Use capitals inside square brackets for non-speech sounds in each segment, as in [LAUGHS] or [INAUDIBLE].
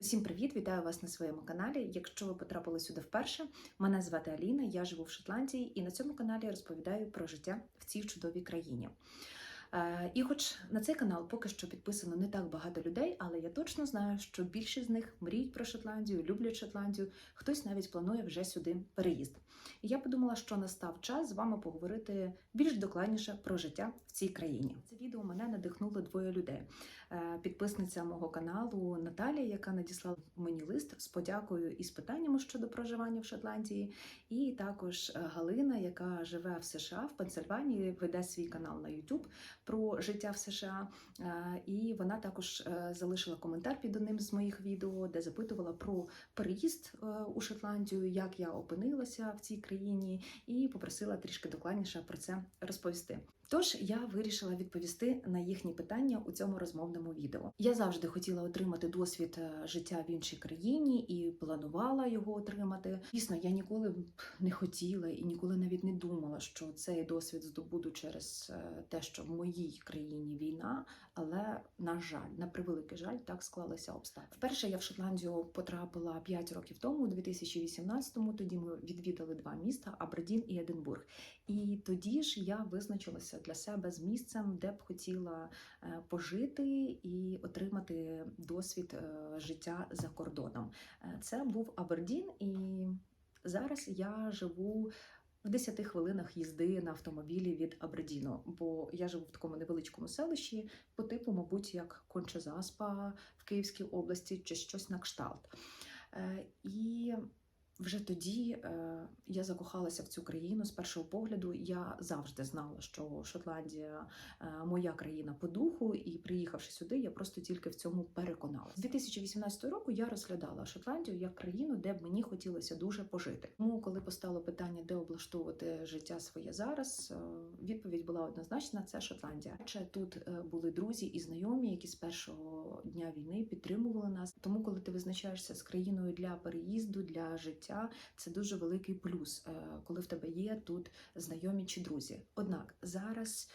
Всім привіт! Вітаю вас на своєму каналі. Якщо ви потрапили сюди вперше, мене звати Аліна, я живу в Шотландії і на цьому каналі розповідаю про життя в цій чудовій країні. Е, І хоч на цей канал поки що підписано не так багато людей, але я точно знаю, що більшість з них мріють про Шотландію, люблять Шотландію, хтось навіть планує вже сюди переїзд. І я подумала, що настав час з вами поговорити більш докладніше про життя в цій країні. Це відео мене надихнуло двоє людей. Е, Підписниця мого каналу Наталія, яка надіслала мені лист з подякою і з питаннями щодо проживання в Шотландії, і також е, Галина, яка живе в США в Пенсильванії, веде свій канал на YouTube про життя в США. Е, І вона також е, залишила коментар під одним з моїх відео, де запитувала про переїзд е, у Шотландію, як я опинилася в цій країні, і попросила трішки докладніше про це розповісти. Тож я вирішила відповісти на їхні питання у цьому розмовному відео. Я завжди хотіла отримати досвід е, життя в іншій країні і планувала його отримати. Дійсно, я ніколи не хотіла і ніколи навіть не думала, що цей досвід здобуду через е, те, що в моїй країні війна. Але на жаль, на превеликий жаль, так склалися обставини. Вперше я в Шотландію потрапила 5 років тому, у 2018-му. Тоді ми відвідали два міста Абердін і Единбург. І тоді ж я визначилася для себе з місцем, де б хотіла е, пожити і отримати досвід е, життя за кордоном. Е, Це був Абердін, і зараз я живу. В 10 хвилинах їзди на автомобілі від Абердіну, бо я живу в такому невеличкому селищі, по типу, мабуть, як Кончезаспа в Київській області чи щось на кшталт. І вже тоді е, я закохалася в цю країну з першого погляду. Я завжди знала, що Шотландія е, моя країна по духу, і приїхавши сюди, я просто тільки в цьому переконалася. З 2018 року я розглядала Шотландію як країну, де б мені хотілося дуже пожити. Тому, коли постало питання, де облаштовувати життя своє зараз, е, відповідь була однозначна: це Шотландія. Адже тут були друзі і знайомі, які з першого дня війни підтримували нас. Тому, коли ти визначаєшся з країною для переїзду, для життя, це дуже великий плюс, е, коли в тебе є тут знайомі чи друзі. Однак зараз.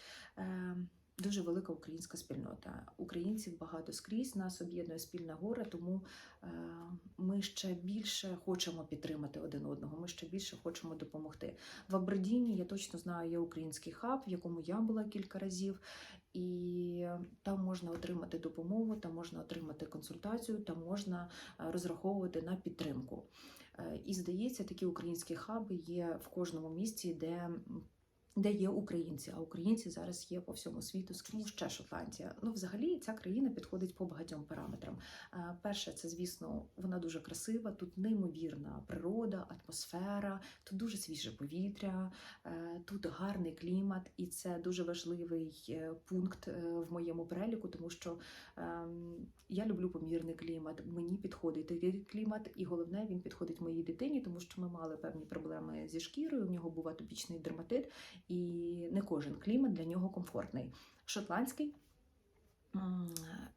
Дуже велика українська спільнота. Українців багато скрізь, нас об'єднує спільне горе, тому е, ми ще більше хочемо підтримати один одного. Ми ще більше хочемо допомогти. В Абердіні я точно знаю, є український хаб, в якому я була кілька разів, і там можна отримати допомогу, там можна отримати консультацію, там можна е, розраховувати на підтримку. Е, І здається, такі українські хаби є в кожному місті, де де є українці, а українці зараз є по всьому світу. Скажімо, ще Шотландія. Ну, взагалі, ця країна підходить по багатьом параметрам. Е, Перше, це звісно, вона дуже красива. Тут неймовірна природа, атмосфера, тут дуже свіже повітря, е, тут гарний клімат, і це дуже важливий е, пункт в моєму переліку, тому що ем, я люблю помірний клімат. Мені підходить такий клімат, і головне, він підходить моїй дитині, тому що ми мали певні проблеми зі шкірою. У нього був атопічний дерматит, і не кожен клімат для нього комфортний. Шотландський.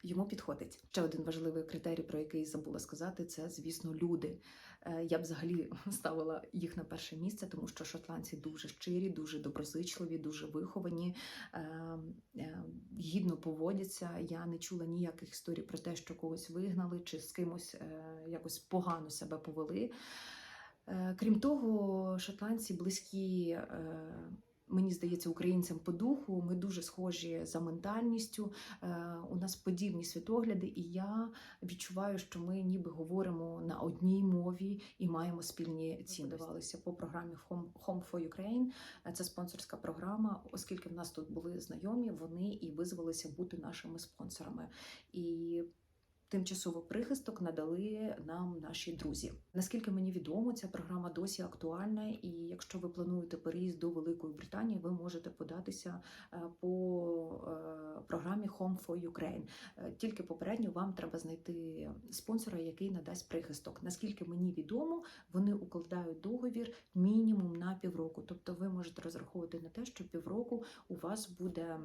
Йому підходить. Ще один важливий критерій, про який забула сказати, це, звісно, люди. Е, Я б взагалі [LAUGHS] ставила їх на перше місце, тому що шотландці дуже щирі, дуже доброзичливі, дуже виховані, е, е, гідно поводяться. Я не чула ніяких історій про те, що когось вигнали чи з кимось якось погано себе повели. Крім того, шотландці близькі. Мені здається, українцям по духу ми дуже схожі за ментальністю. е, У нас подібні світогляди, і я відчуваю, що ми ніби говоримо на одній мові і маємо спільні. Давалися по програмі Home Home for Ukraine. Е, Це спонсорська програма. Оскільки в нас тут були знайомі, вони і визвалися бути нашими спонсорами. І Тимчасовий прихисток надали нам наші друзі. Наскільки мені відомо, ця програма досі актуальна, і якщо ви плануєте переїзд до Великої Британії, ви можете податися е, по е, програмі Home for Ukraine. Е, Тільки попередньо вам треба знайти спонсора, який надасть прихисток. Наскільки мені відомо, вони укладають договір мінімум на півроку. Тобто, ви можете розраховувати на те, що півроку у вас буде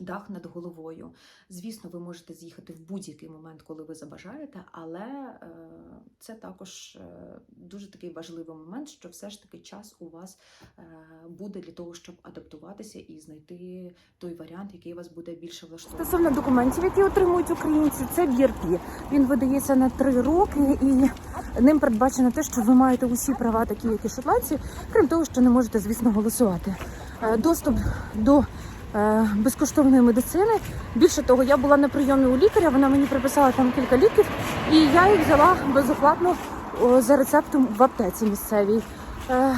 Дах над головою. Звісно, ви можете з'їхати в будь-який момент, коли ви забажаєте, але е, це також е, дуже такий важливий момент, що все ж таки час у вас е, буде для того, щоб адаптуватися і знайти той варіант, який вас буде більше влаштовувати. Стосовно документів, які отримують українці, це BRP. Він видається на три роки, і ним передбачено те, що ви маєте усі права, такі як і шотландці, крім того, що не можете, звісно, голосувати. Доступ до безкоштовної медицини. Більше того, я була на прийомі у лікаря, вона мені приписала там кілька ліків, і я їх взяла безоплатно за рецептом в аптеці місцевій. Е,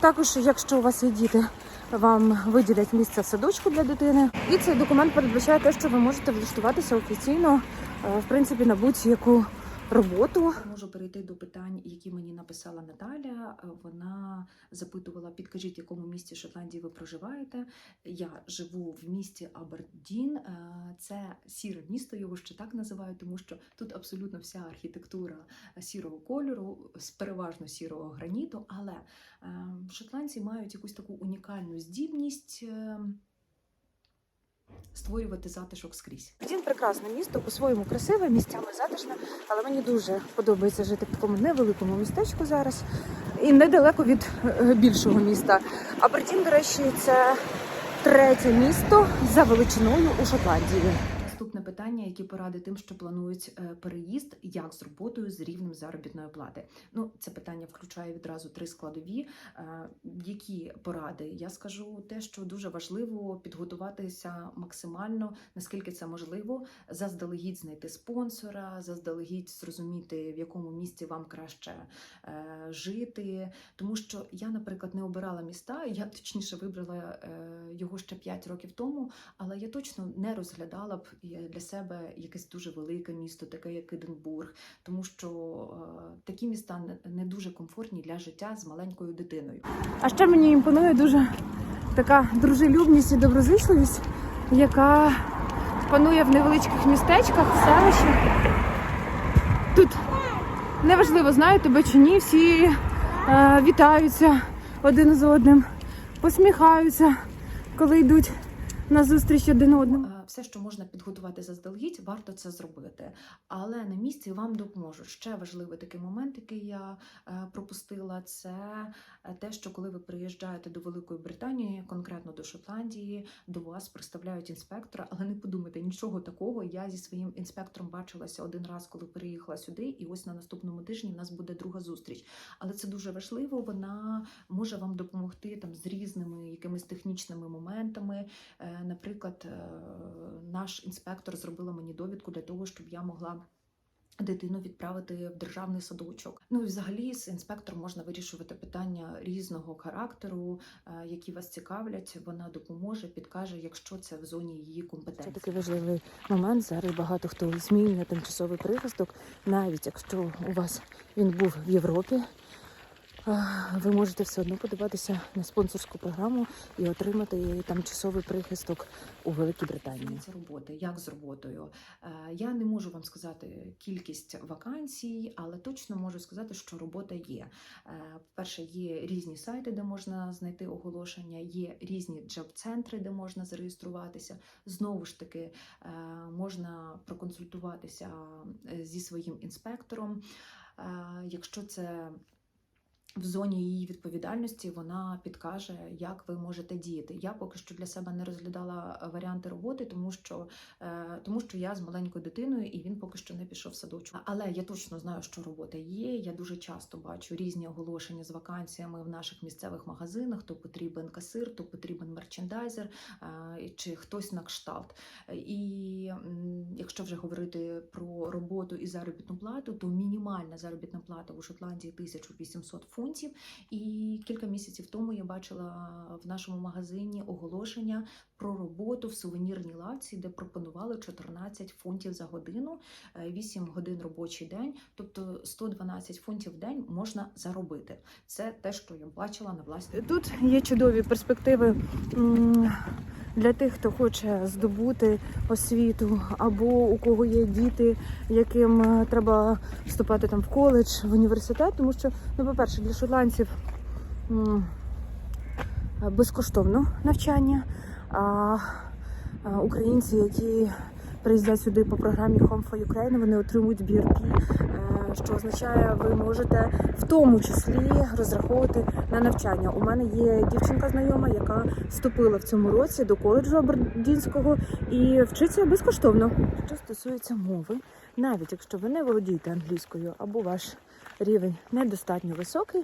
Також, якщо у вас є діти, вам виділять місце в садочку для дитини. І цей документ передбачає те, що ви можете влаштуватися офіційно, е, в принципі, на будь-яку роботу. Можу перейти до питань, які мені написала Наталя. Е, Вона запитувала: підкажіть, в якому місті Шотландії ви проживаєте. Я живу в місті Абердін. Е, Це сіре місто, його ще так називають, тому що тут абсолютно вся архітектура сірого кольору, з переважно сірого граніту. Але е, шотландці мають якусь таку унікальну здібність. Створювати затишок скрізь. Дін прекрасне місто, по-своєму красиве, місцями затишне, але мені дуже подобається жити в такому невеликому містечку зараз і недалеко від е, більшого міста. А Бертін, до речі, це третє місто за величиною у Шотландії. Питання, які поради тим, що планують е, переїзд, як з роботою з рівнем заробітної плати. Ну, це питання включає відразу три складові. Е, Які поради? Я скажу те, що дуже важливо підготуватися максимально, наскільки це можливо, заздалегідь знайти спонсора, заздалегідь зрозуміти, в якому місці вам краще е, жити. Тому що я, наприклад, не обирала міста, я точніше вибрала його ще 5 років тому, але я точно не розглядала б для себе якесь дуже велике місто, таке як Единбург, тому що е, такі міста не- дуже комфортні для життя з маленькою дитиною. А ще мені імпонує дуже така дружелюбність і доброзичливість, яка панує в невеличких містечках, в селищах. Тут неважливо, знають тебе чи ні, всі е, вітаються один з одним, посміхаються, коли йдуть на зустріч один одному. Все, що можна підготувати заздалегідь, варто це зробити. Але на місці вам допоможуть. Ще важливий такий момент, який я е, пропустила, це е, те, що коли ви приїжджаєте до Великої Британії, конкретно до Шотландії, до вас представляють інспектора, але не подумайте нічого такого. Я зі своїм інспектором бачилася один раз, коли переїхала сюди, і ось на наступному тижні в нас буде друга зустріч. Але це дуже важливо. Вона може вам допомогти там з різними якимись технічними моментами. Е, Наприклад, наш інспектор зробила мені довідку для того, щоб я могла. Дитину відправити в державний садочок. Ну і взагалі з інспектором можна вирішувати питання різного характеру, е, які вас цікавлять. Вона допоможе, підкаже, якщо це в зоні її Це компетенції. такий важливий момент. Зараз багато хто змінює тимчасовий прихисток, навіть якщо у вас він був в Європі. Ви можете все одно подаватися на спонсорську програму і отримати тимчасовий прихисток у Великій Британії. Це роботи. Як з роботою? Е, Я не можу вам сказати кількість вакансій, але точно можу сказати, що робота є. Е, По-перше, є різні сайти, де можна знайти оголошення, є різні джоб-центри, де можна зареєструватися. Знову ж таки, е, можна проконсультуватися зі своїм інспектором. Якщо це в зоні її відповідальності вона підкаже, як ви можете діяти. Я поки що для себе не розглядала е, варіанти роботи, тому що, е, тому що я з маленькою дитиною і він поки що не пішов в садочок. Але я точно знаю, що робота є. Я дуже часто бачу різні оголошення з вакансіями в наших місцевих магазинах. То потрібен касир, то потрібен мерчендайзер е, чи хтось на кшталт. І якщо вже говорити про роботу і заробітну плату, то мінімальна заробітна плата у Шотландії 1800 фунтів. І кілька місяців тому я бачила в нашому магазині оголошення про роботу в сувенірній лавці, де пропонували 14 фунтів за годину, е, 8 годин робочий день, тобто 112 фунтів в день можна заробити. Це те, що я бачила на власні. Тут є чудові перспективи для тих, хто хоче здобути освіту, або у кого є діти, яким е, треба вступати там в коледж, в університет, тому що, ну, по-перше, для шотландців безкоштовно навчання. А Українці, які приїздять сюди по програмі Home for Ukraine, вони отримують е, що означає, ви можете в тому числі розраховувати на навчання. У мене є дівчинка знайома, яка вступила в цьому році до коледжу Абердінського і вчиться безкоштовно. Що стосується мови, навіть якщо ви не володієте англійською або ваш рівень недостатньо високий,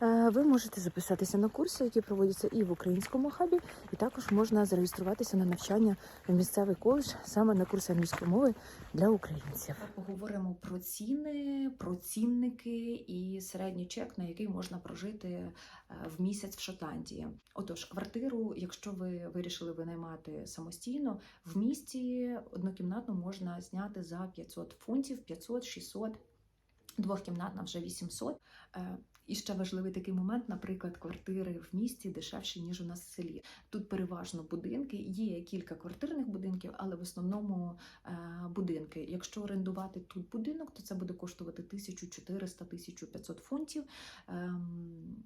ви можете записатися на курси, які проводяться і в українському хабі, і також можна зареєструватися на навчання в місцевий коледж саме на курси англійської мови для українців. Поговоримо про ціни, про цінники і середній чек, на який можна прожити е, в місяць в Шотландії. Отож, квартиру, якщо ви вирішили винаймати самостійно, в місті однокімнатну можна зняти за 500 фунтів, 500, 600, двохкімнатна вже 800. Е, І ще важливий такий момент, наприклад, квартири в місті дешевші, ніж у нас в селі. Тут переважно будинки, є кілька квартирних будинків, але в основному е, будинки. Якщо орендувати тут будинок, то це буде коштувати 1400-1500 фунтів. Ем,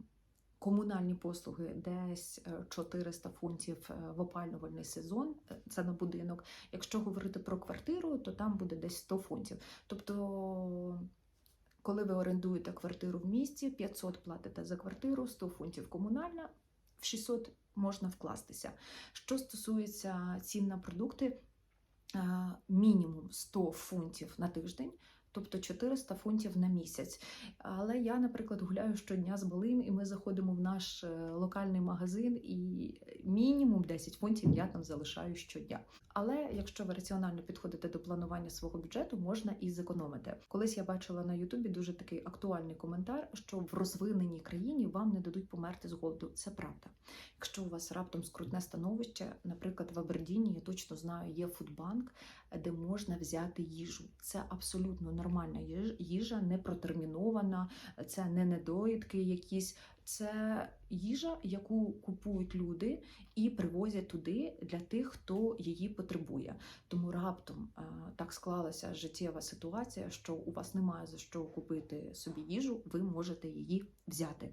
Комунальні послуги десь е, 400 фунтів е, в опалювальний сезон. е, Це на будинок. Якщо говорити про квартиру, то там буде десь 100 фунтів. Тобто, коли ви орендуєте квартиру в місті, 500 платите за квартиру, 100 фунтів комунальна, в 600 можна вкластися. Що стосується цін на продукти, е, мінімум 100 фунтів на тиждень. Тобто 400 фунтів на місяць. Але я, наприклад, гуляю щодня з малим, і ми заходимо в наш е, локальний магазин, і мінімум 10 фунтів я там залишаю щодня. Але якщо ви раціонально підходите до планування свого бюджету, можна і зекономити. Колись я бачила на Ютубі дуже такий актуальний коментар, що в розвиненій країні вам не дадуть померти з голоду. Це правда. Якщо у вас раптом скрутне становище, наприклад, в Абердіні, я точно знаю, є фудбанк, де можна взяти їжу. Це абсолютно нормальна їжа, не протермінована, це не недоїдки якісь. Це їжа, яку купують люди і привозять туди для тих, хто її потребує. Тому раптом е, так склалася життєва ситуація, що у вас немає за що купити собі їжу, ви можете її взяти.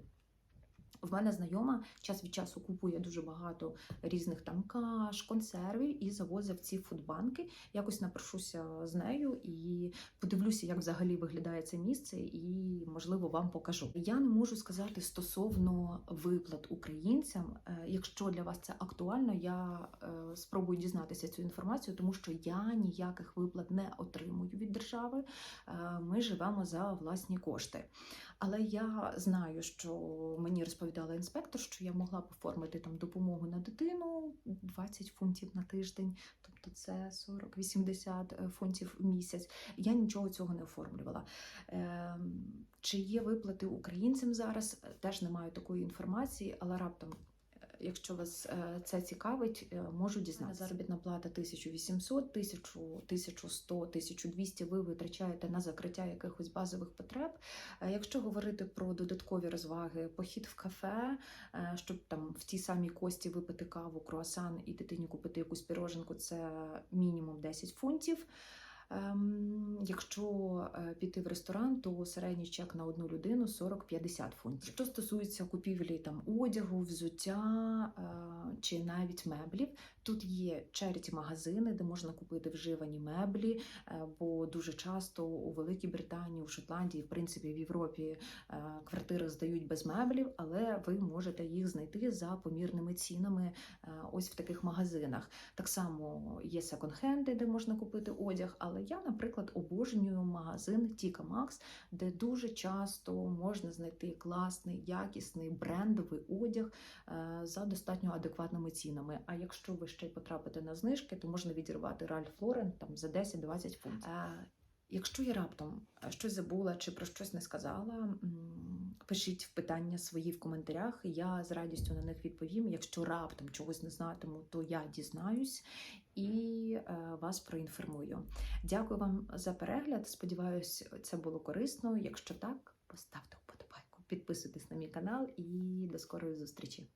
В мене знайома час від часу купує дуже багато різних там каш, консервів і завозить в ці фудбанки. Якось напрошуся з нею і подивлюся, як взагалі виглядає це місце, і можливо вам покажу. Я не можу сказати стосовно виплат українцям. Е, Якщо для вас це актуально, я е, спробую дізнатися цю інформацію, тому що я ніяких виплат не отримую від держави. Е, Ми живемо за власні кошти. Але я знаю, що мені розповідала інспектор, що я могла б оформити там допомогу на дитину 20 фунтів на тиждень, тобто це 40-80 фунтів в місяць. Я нічого цього не оформлювала. Ем, Чи є виплати українцям зараз? Теж не маю такої інформації, але раптом. Якщо вас е, це цікавить, е, можу дізнатися. Заробітна плата 1800, 1000, 1100, 1200 ви витрачаєте на закриття якихось базових потреб. Е, Якщо говорити про додаткові розваги, похід в кафе, щоб там в тій самій кості випити каву, круасан і дитині купити якусь піроженку, це мінімум 10 фунтів. Ем, Якщо е, піти в ресторан, то середній чек на одну людину 40-50 фунтів. Що стосується купівлі там одягу, взуття е, чи навіть меблів, тут є черті магазини, де можна купити вживані меблі, е, бо дуже часто у Великій Британії, у Шотландії, в принципі, в Європі е, квартири здають без меблів, але ви можете їх знайти за помірними цінами е, ось в таких магазинах. Так само є секонд-хенди, де можна купити одяг. Але я, наприклад, обожнюю магазин Тіка Макс, де дуже часто можна знайти класний, якісний брендовий одяг за достатньо адекватними цінами. А якщо ви ще й потрапите на знижки, то можна відірвати Ральф Лорен там за 10-20 фунтів. Якщо я раптом щось забула чи про щось не сказала, пишіть питання свої в коментарях. Я з радістю на них відповім. Якщо раптом чогось не знатиму, то я дізнаюсь і е, вас проінформую. Дякую вам за перегляд. Сподіваюсь, це було корисно. Якщо так, поставте вподобайку, підписуйтесь на мій канал і до скорої зустрічі.